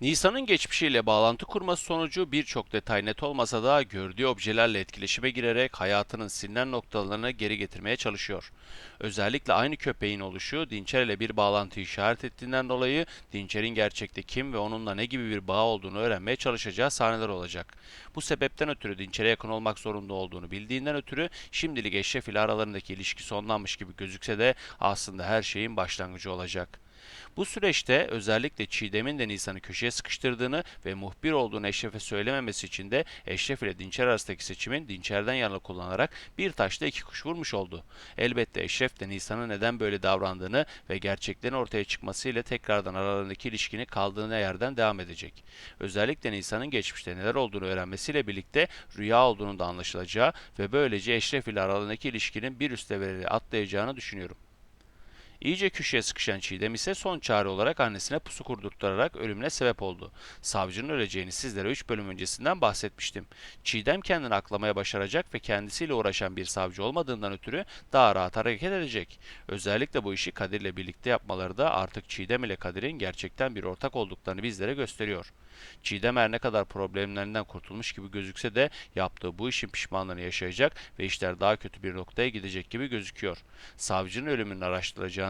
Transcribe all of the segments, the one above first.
Nisan'ın geçmişiyle bağlantı kurması sonucu birçok detay net olmasa da gördüğü objelerle etkileşime girerek hayatının silinen noktalarını geri getirmeye çalışıyor. Özellikle aynı köpeğin oluşu Dinçer ile bir bağlantı işaret ettiğinden dolayı Dinçer'in gerçekte kim ve onunla ne gibi bir bağ olduğunu öğrenmeye çalışacağı sahneler olacak. Bu sebepten ötürü Dinçer'e yakın olmak zorunda olduğunu bildiğinden ötürü şimdilik Eşref ile aralarındaki ilişki sonlanmış gibi gözükse de aslında her şeyin başlangıcı olacak. Bu süreçte özellikle Çiğdem'in de Nisan'ı köşeye sıkıştırdığını ve muhbir olduğunu Eşref'e söylememesi için de Eşref ile Dinçer arasındaki seçimin Dinçer'den yana kullanarak bir taşla iki kuş vurmuş oldu. Elbette Eşref de Nisan'ın neden böyle davrandığını ve gerçeklerin ortaya çıkmasıyla tekrardan aralarındaki ilişkini kaldığına yerden devam edecek. Özellikle Nisan'ın geçmişte neler olduğunu öğrenmesiyle birlikte rüya olduğunu da anlaşılacağı ve böylece Eşref ile aralarındaki ilişkinin bir üst seviyeye atlayacağını düşünüyorum. İyice köşeye sıkışan Çiğdem ise son çare olarak annesine pusu kurdurtarak ölümüne sebep oldu. Savcının öleceğini sizlere 3 bölüm öncesinden bahsetmiştim. Çiğdem kendini aklamaya başaracak ve kendisiyle uğraşan bir savcı olmadığından ötürü daha rahat hareket edecek. Özellikle bu işi Kadir'le birlikte yapmaları da artık Çiğdem ile Kadir'in gerçekten bir ortak olduklarını bizlere gösteriyor. Çiğdem her ne kadar problemlerinden kurtulmuş gibi gözükse de yaptığı bu işin pişmanlığını yaşayacak ve işler daha kötü bir noktaya gidecek gibi gözüküyor. Savcının ölümünün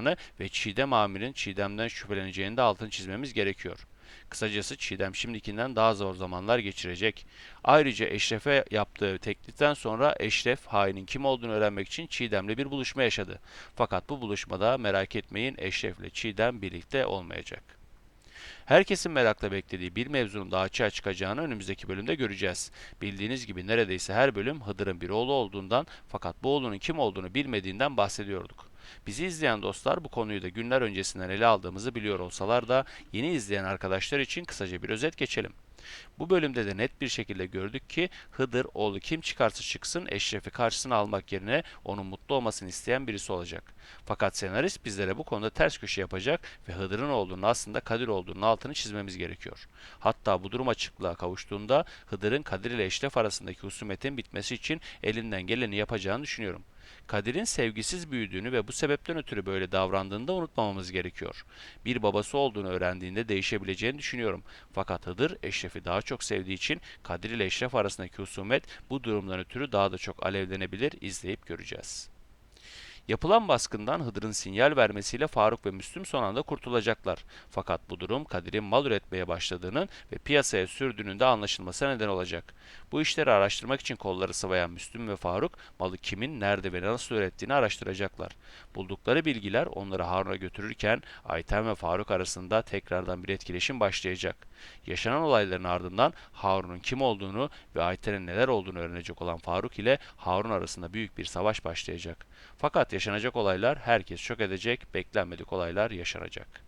araştırılacağını ve Çiğdem amirin Çiğdem'den şüpheleneceğini de altını çizmemiz gerekiyor. Kısacası Çiğdem şimdikinden daha zor zamanlar geçirecek. Ayrıca Eşref'e yaptığı tekliften sonra Eşref hainin kim olduğunu öğrenmek için Çiğdem'le bir buluşma yaşadı. Fakat bu buluşmada merak etmeyin Eşref'le Çiğdem birlikte olmayacak. Herkesin merakla beklediği bir mevzunun daha açığa çıkacağını önümüzdeki bölümde göreceğiz. Bildiğiniz gibi neredeyse her bölüm Hıdır'ın bir oğlu olduğundan fakat bu oğlunun kim olduğunu bilmediğinden bahsediyorduk. Bizi izleyen dostlar bu konuyu da günler öncesinden ele aldığımızı biliyor olsalar da yeni izleyen arkadaşlar için kısaca bir özet geçelim. Bu bölümde de net bir şekilde gördük ki Hıdır oğlu kim çıkarsa çıksın Eşref'i karşısına almak yerine onun mutlu olmasını isteyen birisi olacak. Fakat senarist bizlere bu konuda ters köşe yapacak ve Hıdır'ın oğlunun aslında Kadir olduğunun altını çizmemiz gerekiyor. Hatta bu durum açıklığa kavuştuğunda Hıdır'ın Kadir ile Eşref arasındaki husumetin bitmesi için elinden geleni yapacağını düşünüyorum. Kadir'in sevgisiz büyüdüğünü ve bu sebepten ötürü böyle davrandığını da unutmamamız gerekiyor. Bir babası olduğunu öğrendiğinde değişebileceğini düşünüyorum. Fakat Hıdır Eşref'i daha çok sevdiği için Kadir ile Eşref arasındaki husumet bu durumdan ötürü daha da çok alevlenebilir izleyip göreceğiz. Yapılan baskından Hıdır'ın sinyal vermesiyle Faruk ve Müslüm son anda kurtulacaklar. Fakat bu durum Kadir'in mal üretmeye başladığının ve piyasaya sürdüğünün de anlaşılmasına neden olacak. Bu işleri araştırmak için kolları sıvayan Müslüm ve Faruk malı kimin, nerede ve nasıl ürettiğini araştıracaklar. Buldukları bilgiler onları Harun'a götürürken Ayten ve Faruk arasında tekrardan bir etkileşim başlayacak. Yaşanan olayların ardından Harun'un kim olduğunu ve Ayten'in neler olduğunu öğrenecek olan Faruk ile Harun arasında büyük bir savaş başlayacak. Fakat yaşanacak olaylar herkes şok edecek, beklenmedik olaylar yaşanacak.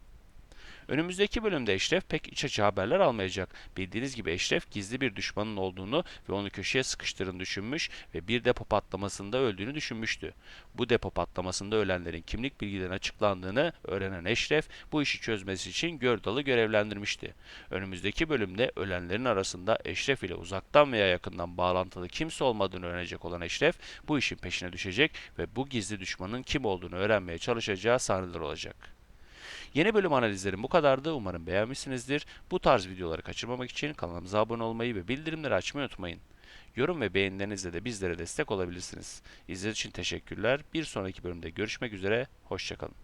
Önümüzdeki bölümde Eşref pek iç açıcı haberler almayacak. Bildiğiniz gibi Eşref gizli bir düşmanın olduğunu ve onu köşeye sıkıştırın düşünmüş ve bir depo patlamasında öldüğünü düşünmüştü. Bu depo patlamasında ölenlerin kimlik bilgilerinin açıklandığını öğrenen Eşref bu işi çözmesi için Gördal'ı görevlendirmişti. Önümüzdeki bölümde ölenlerin arasında Eşref ile uzaktan veya yakından bağlantılı kimse olmadığını öğrenecek olan Eşref bu işin peşine düşecek ve bu gizli düşmanın kim olduğunu öğrenmeye çalışacağı sahneler olacak. Yeni bölüm analizlerim bu kadardı. Umarım beğenmişsinizdir. Bu tarz videoları kaçırmamak için kanalımıza abone olmayı ve bildirimleri açmayı unutmayın. Yorum ve beğenilerinizle de bizlere destek olabilirsiniz. İzlediğiniz için teşekkürler. Bir sonraki bölümde görüşmek üzere. Hoşçakalın.